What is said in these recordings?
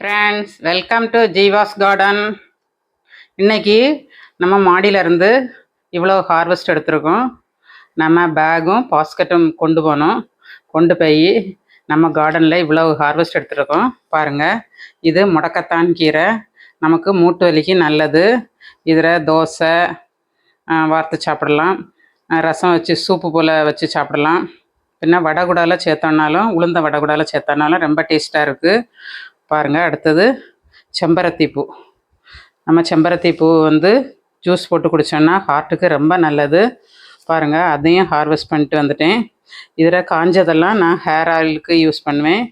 Friends welcome to Jeeva's garden இன்னைக்கு நம்ம மாடியில இருந்து இவ்வளோ ஹார்வெஸ்ட் எடுத்திருக்கோம். நம்ம பேகும் பாஸ்கெட்டும் கொண்டு போனோம். கொண்டு போய் நம்ம கார்டனில் இவ்வளோ ஹார்வெஸ்ட் எடுத்திருக்கோம். பாருங்கள் இது முடக்கத்தான் கீரை. நமக்கு மூட்டு வலிக்கு நல்லது. இதில் தோசை வார்த்து சாப்பிடலாம். ரசம் வச்சு சூப்பு போல் வச்சு சாப்பிடலாம். பின்ன வடகுடால சேர்த்தோன்னாலும் உளுந்த வடகுடால சேர்த்தோன்னாலும் ரொம்ப டேஸ்ட்டாக இருக்குது பாருங்கள் அடுத்தது செம்பருத்தி பூ. நம்ம செம்பருத்தி பூ வந்து ஜூஸ் போட்டு குடித்தோன்னா ஹார்ட்டுக்கு ரொம்ப நல்லது. பாருங்கள் அதையும் ஹார்வெஸ்ட் பண்ணிட்டு வந்துட்டேன். இதில் காஞ்சதெல்லாம் நான் ஹேர் ஆயிலுக்கு யூஸ் பண்ணுவேன்.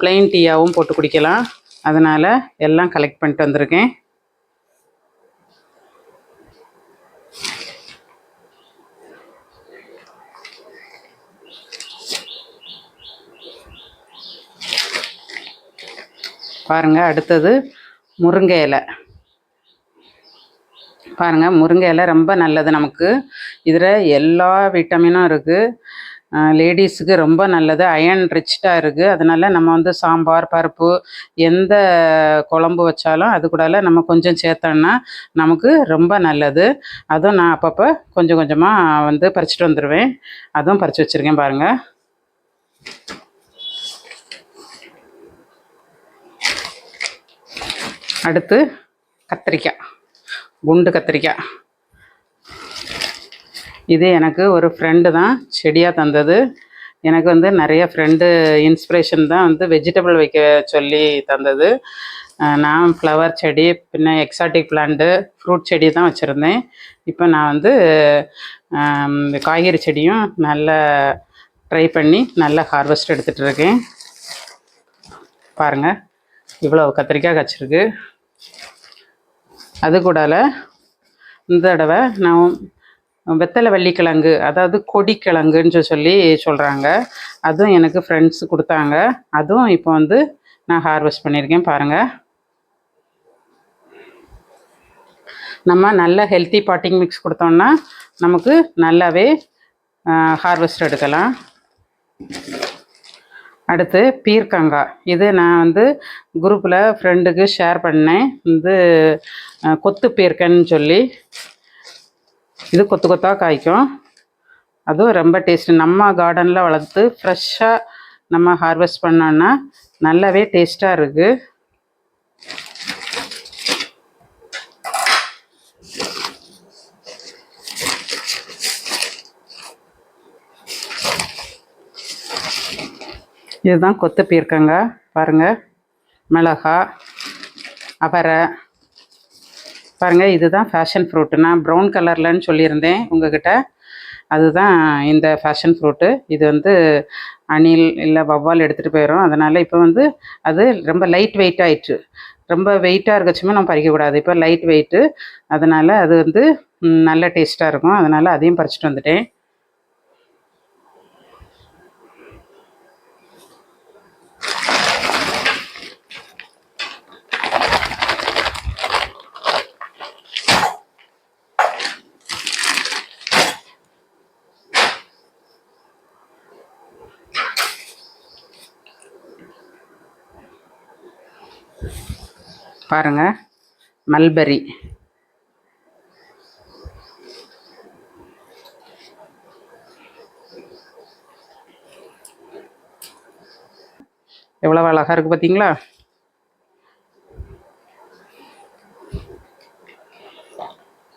ப்ளெயின் டீயாகவும் போட்டு குடிக்கலாம். அதனால் எல்லாம் கலெக்ட் பண்ணிட்டு வந்திருக்கேன். பாருங்கள் அடுத்தது முருங்கை இலை. பாருங்கள் முருங்கை இலை ரொம்ப நல்லது நமக்கு. இதில் எல்லா விட்டமினும் இருக்குது லேடிஸுக்கு ரொம்ப நல்லது. அயன் ரிச்டாக இருக்குது அதனால் நம்ம வந்து சாம்பார் பருப்பு எந்த குழம்பு வச்சாலும் அது கூடல நம்ம கொஞ்சம் சேர்த்தோன்னா நமக்கு ரொம்ப நல்லது. அதுவும் நான் அப்பப்போ கொஞ்சம் கொஞ்சமாக வந்து பறிச்சிட்டு வந்துடுவேன் அதுவும் பறித்து வச்சுருக்கேன் பாருங்கள் அடுத்து கத்திரிக்காய் குண்டு கத்திரிக்காய். இது எனக்கு ஒரு ஃப்ரெண்டு தான் செடியாக தந்தது. எனக்கு வந்து நிறைய ஃப்ரெண்டு இன்ஸ்பிரேஷன் தான் வந்து வெஜிடபிள் வைக்க சொல்லி தந்தது. நான் ஃப்ளவர் செடி பின்ன எக்ஸாட்டிக் பிளான்ட்டு ஃப்ரூட் செடி தான் வச்சுருந்தேன். இப்போ நான் வந்து காய்கறி செடியும் நல்லா ட்ரை பண்ணி நல்ல ஹார்வெஸ்ட் எடுத்துகிட்டு இருக்கேன். பாருங்கள் இவ்வளோ கத்திரிக்காய் காய்ச்சிருக்கு. அது கூடால இந்த தடவை நான் வெத்தலை வள்ளிக்கிழங்கு அதாவது கொடிக்கிழங்குன்னு சொல்லி சொல்கிறாங்க அதுவும் எனக்கு ஃப்ரெண்ட்ஸ் கொடுத்தாங்க. அதுவும் இப்போ வந்து நான் ஹார்வெஸ்ட் பண்ணியிருக்கேன் பாருங்கள் நம்ம நல்ல ஹெல்த்தி பாட்டிங் மிக்ஸ் கொடுத்தோம்னா நமக்கு நல்லாவே ஹார்வெஸ்ட் எடுக்கலாம். அடுத்து பீர்க்கங்காய் இது நான் வந்து குரூப்பில் ஃப்ரெண்டுக்கு ஷேர் பண்ணேன். வந்து கொத்து பீர்க்கன்னு சொல்லி. இது கொத்து கொத்தாக காய்க்கும். அதுவும் ரொம்ப டேஸ்ட்டு நம்ம கார்டனில் வளர்த்து ஃப்ரெஷ்ஷாக நம்ம ஹார்வெஸ்ட் பண்ணோன்னா நல்லாவே டேஸ்ட்டாக இருக்குது இதுதான் கொத்து பீர்க்கங்க பாருங்கள் மிளகா அவரை. பாருங்கள் இதுதான் ஃபேஷன் ஃப்ரூட்டு நான் ப்ரௌன் கலர்லன்னு சொல்லியிருந்தேன் உங்ககிட்ட. அதுதான் இந்த ஃபேஷன் ஃப்ரூட்டு இது வந்து அணில் இல்லை வவ்வால் எடுத்துகிட்டு போயிடும் அதனால் இப்போ வந்து அது ரொம்ப லைட் வெயிட் ஆயிடுச்சு ரொம்ப வெயிட்டாக இருக்கச்சுமே நம்ம பறிக்கக்கூடாது இப்போ லைட் வெயிட்டு அதனால் அது வந்து நல்ல டேஸ்ட்டாக இருக்கும். அதனால் அதையும் பறிச்சிட்டு வந்துட்டேன். பாருங்கள் மல்பெரி. எவ்வளோ அழகாக இருக்குது பார்த்தீங்களா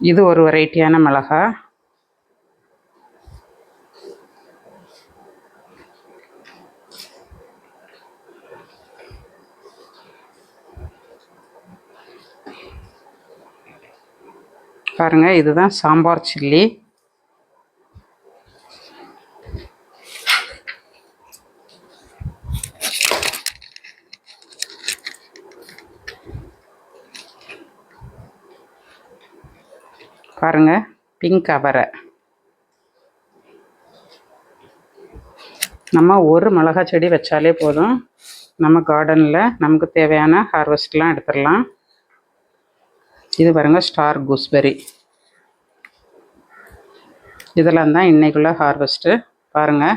இது ஒரு வெரைட்டியான மிளகா. பாருங்க இதுதான் சாம்பார் சில்லி. பாருங்க பிங்க் அவரை. நம்ம ஒரு மிளகா செடி வச்சாலே போதும். நம்ம கார்டனில் நமக்கு தேவையான ஹார்வெஸ்ட்லாம் எடுத்துடலாம். இது பாருங்க ஸ்டார் கூஸ்பெரி இதெல்லாம் தான் இன்னைக்குள்ள ஹார்வெஸ்ட்டு பாருங்கள்